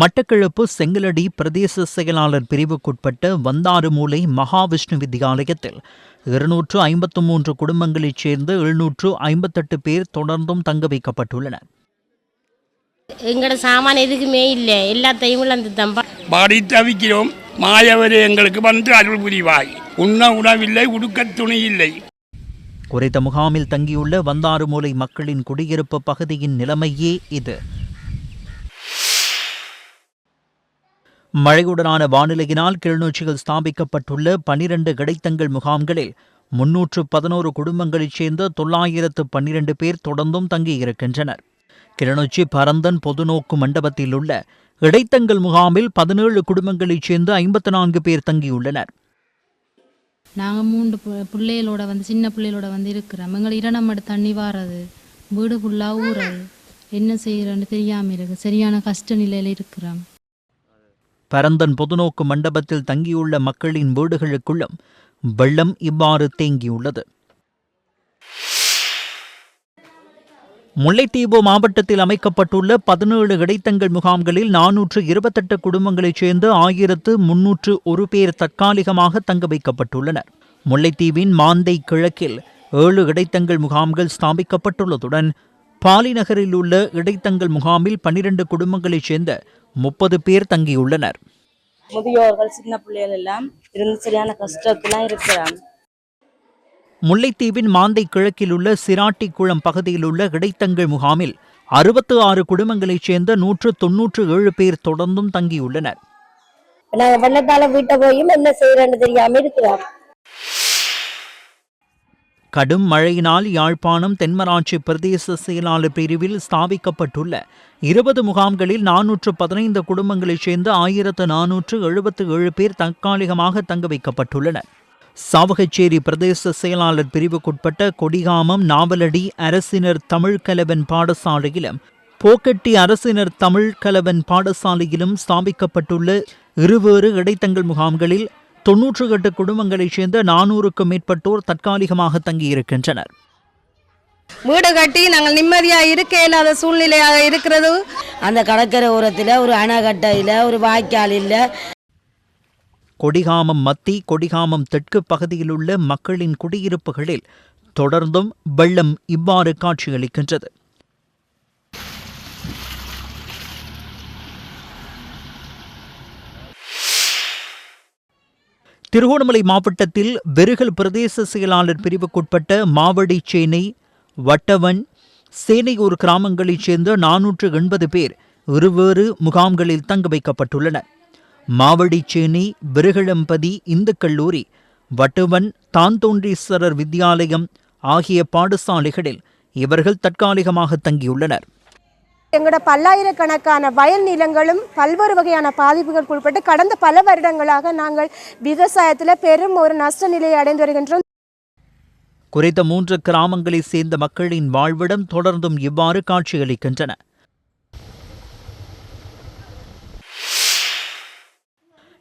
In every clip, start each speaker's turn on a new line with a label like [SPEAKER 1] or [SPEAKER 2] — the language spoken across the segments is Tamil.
[SPEAKER 1] மட்டக்களப்பு செங்கலடி பிரதேச செயலாளர் பிரிவுக்குட்பட்ட வந்தாறுமூலை மகாவிஷ்ணு வித்தியாலயத்தில் இருநூற்று ஐம்பத்து மூன்று குடும்பங்களைச் சேர்ந்த எழுநூற்று ஐம்பத்தெட்டு பேர் தொடர்ந்தும் தங்க வைக்கப்பட்டுள்ளனர்.
[SPEAKER 2] எங்களோட சாமான் எதுக்குமே இல்லை. எல்லாத்தையும் இழந்து தம்பா
[SPEAKER 3] பாடி தவிக்கிறோம். மாயவரே எங்களுக்கு வந்து அருள் புரிவாய். உண்ண உணவில்லை உடுக்க துணி இல்லை.
[SPEAKER 1] குறித்த முகாமில் தங்கியுள்ள வந்தாறுமூலை மக்களின் குடியிருப்பு பகுதியின் நிலைமையே இது. மழையுடனான வானிலையினால் கிளிநொச்சியில் ஸ்தாபிக்கப்பட்டுள்ள பனிரண்டு கிடைத்தங்கள் முகாம்களில் முன்னூற்று பதினோரு குடும்பங்களைச் சேர்ந்த தொள்ளாயிரத்து பன்னிரண்டு பேர் தொடர்ந்தும் தங்கியிருக்கின்றனர். கிளிநொச்சி பரந்தன் பொதுநோக்கு மண்டபத்தில் உள்ள இடைத்தங்கள் முகாமில் பதினேழு குடும்பங்களைச் சேர்ந்த ஐம்பத்து நான்கு பேர் தங்கியுள்ளனர்.
[SPEAKER 4] நாங்கள் மூன்று பிள்ளைகளோட வந்து சின்ன பிள்ளைகளோட வந்து இருக்கிறோம். எங்களை இரணமடு தண்ணி வாரது. வீடு ஃபுல்லாக ஊறது. என்ன செய்கிறோன்னு தெரியாமல் இருக்கு. சரியான கஷ்ட நிலையில் இருக்கிறோம்.
[SPEAKER 1] பரந்தன் பொதுநோக்கு மண்டபத்தில் தங்கியுள்ள மக்களின் வீடுகளுக்குள்ளும் வெள்ளம் இவ்வாறு தேங்கியுள்ளது. முல்லைத்தீவு மாவட்டத்தில் அமைக்கப்பட்டுள்ள பதினேழு இடைத்தங்கள் முகாம்களில் நானூற்று இருபத்தெட்டு குடும்பங்களைச் சேர்ந்த ஆயிரத்து முன்னூற்று ஒரு பேர் தற்காலிகமாக தங்க வைக்கப்பட்டுள்ளனர். முல்லைத்தீவின் மாந்தை கிழக்கில் ஏழு இடைத்தங்கள் முகாம்கள் ஸ்தாபிக்கப்பட்டுள்ளதுடன் பாலிநகரில் உள்ள இடைத்தங்கள் முகாமில் பன்னிரண்டு குடும்பங்களைச் சேர்ந்த முப்பது பேர் தங்கியுள்ளனர்.
[SPEAKER 5] முதியோர்கள் சின்ன பிள்ளைகள் எல்லாம் இருந்து சரியான கஷ்டத்துலாம் இருக்கிறாங்க.
[SPEAKER 1] முல்லைத்தீவின் மாந்தை கிழக்கில் உள்ள சிராட்டிக்குளம் பகுதியில் உள்ள இடைத்தங்கள் முகாமில் அறுபத்து ஆறு குடும்பங்களைச் சேர்ந்த நூற்று தொன்னூற்று ஏழு பேர் தொடர்ந்தும் தங்கியுள்ளனர்.
[SPEAKER 5] நாங்க வெள்ளத்தால வீட்டை போயும் என்ன செய்யறேன்னு தெரியாம இருக்கிறோம்
[SPEAKER 1] கடும் மழையினால் யாழ்ப்பாணம் தென்மராட்சி பிரதேச செயலாளர் பிரிவில் ஸ்தாபிக்கப்பட்டுள்ள இருபது முகாம்களில் நானூற்று பதினைந்து குடும்பங்களைச் சேர்ந்த ஆயிரத்து நானூற்று எழுபத்து ஏழு பேர் தற்காலிகமாக தங்க வைக்கப்பட்டுள்ளனர். சாவகச்சேரி பிரதேச செயலாளர் பிரிவுக்குட்பட்ட கொடிகாமம் நாவலடி அரசினர் தமிழ்கலவன் பாடசாலையிலும் போக்கட்டி அரசினர் தமிழ்கலவன் பாடசாலையிலும் ஸ்தாபிக்கப்பட்டுள்ள இருவேறு இடைத்தங்கள் முகாம்களில் தொன்னூற்று எட்டு குடும்பங்களைச் சேர்ந்த நானூறுக்கும் மேற்பட்டோர் தற்காலிகமாக தங்கியிருக்கின்றனர்.
[SPEAKER 6] வீடு கட்டி நாங்கள் நிம்மதியாக இருக்க இல்லாத சூழ்நிலையாக இருக்கிறது.
[SPEAKER 5] அந்த கடற்கரை ஓரத்துல ஒரு அணைக்கட்டையில ஒரு வாய்க்கால் இல்ல.
[SPEAKER 1] கொடிகாமம் மத்தி கொடிகாமம் தெற்கு பகுதியிலுள்ள மக்களின் குடியிருப்புகளில் தொடர்ந்தும் வெள்ளம் இவ்வாறு காட்சியளிக்கின்றது. திருகோணமலை மாவட்டத்தில் வெறுகல் பிரதேச செயலாளர் பிரிவுக்குட்பட்ட மாவடி சேனை வட்டவன் சேனையூர் கிராமங்களைச் சேர்ந்த நானூற்று எண்பது பேர் இருவேறு முகாம்களில் தங்க வைக்கப்பட்டுள்ளனர். மாவடிச்சேனை விருகளம்பதி இந்து கல்லூரி வட்டுவன் தாந்தோன்றீஸ்வரர் வித்யாலயம் ஆகிய பாடசாலைகளில் இவர்கள் தற்காலிகமாக தங்கியுள்ளனர்.
[SPEAKER 7] எங்களோட பல்லாயிரக்கணக்கான வயல் நிலங்களும் பல்வேறு வகையான பாதிப்புகளுக்கு உட்பட்டு கடந்த பல வருடங்களாக நாங்கள் விவசாயத்தில் பெரும் ஒரு நஷ்ட நிலையை அடைந்து வருகின்றோம்.
[SPEAKER 1] குறித்த மூன்று கிராமங்களைச் சேர்ந்த மக்களின் வாழ்விடம் தொடர்ந்தும் இவ்வாறு காட்சியளிக்கின்றன.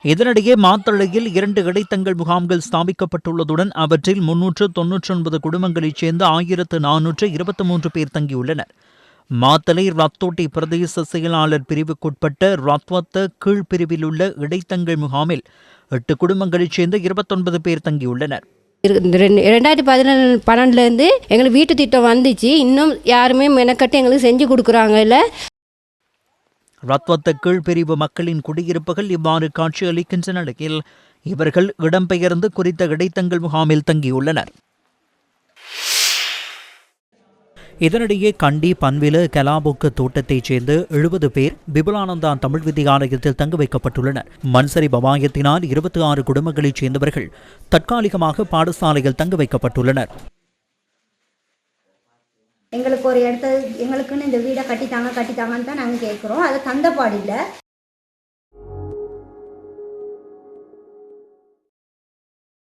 [SPEAKER 1] இதனிடையே மாத்தளையில் இரண்டு இடைத்தங்கள் முகாம்கள் ஸ்தாபிக்கப்பட்டுள்ளதுடன் அவற்றில் முன்னூற்று தொன்னூற்றி ஒன்பது குடும்பங்களைச் சேர்ந்த ஆயிரத்து நானூற்று இருபத்தி மூன்று பேர் தங்கியுள்ளனர். மாத்தளை ரத்தோட்டி பிரதேச செயலாளர் பிரிவுக்குட்பட்ட ரத்வத்த கீழ்பிரிவில் உள்ள இடைத்தங்கள் முகாமில் எட்டு குடும்பங்களைச் சேர்ந்த இருபத்தொன்பது பேர் தங்கியுள்ளனர்.
[SPEAKER 8] ரெண்டாயிரத்தி பதினெண்டு பன்னெண்டுலேருந்து எங்களுக்கு வீட்டு திட்டம் வந்துச்சு. இன்னும் யாருமே மெனக்கட்டு எங்களுக்கு செஞ்சு கொடுக்குறாங்க இல்லை
[SPEAKER 1] ரத்வத்த கீழ்பிரிவு மக்களின் குடியிருப்புகள் இவ்வாறு காட்சியளிக்கின்ற நிலையில் இவர்கள் இடம்பெயர்ந்து குறித்த இடைத்தங்கள் முகாமில் தங்கியுள்ளனர். இதனிடையே கண்டி பன்வில கலாபுக்கு தோட்டத்தைச் சேர்ந்த எழுபது பேர் பிபுலானந்தா தமிழ் வித்தியாலயத்தில் தங்க வைக்கப்பட்டுள்ளனர். மன்சரி பவாயத்தினால் இருபத்தி ஆறு குடும்பங்களைச் சேர்ந்தவர்கள் தற்காலிகமாக பாடசாலையில் தங்க வைக்கப்பட்டுள்ளனர்.
[SPEAKER 9] எங்களுக்கு ஒரு இடத்த எங்களுக்குன்னு இந்த வீடை கட்டித்தாங்க கட்டித்தாங்கன்னு தான் நாங்கள் கேட்குறோம். அதை தந்தப்பாடு இல்லை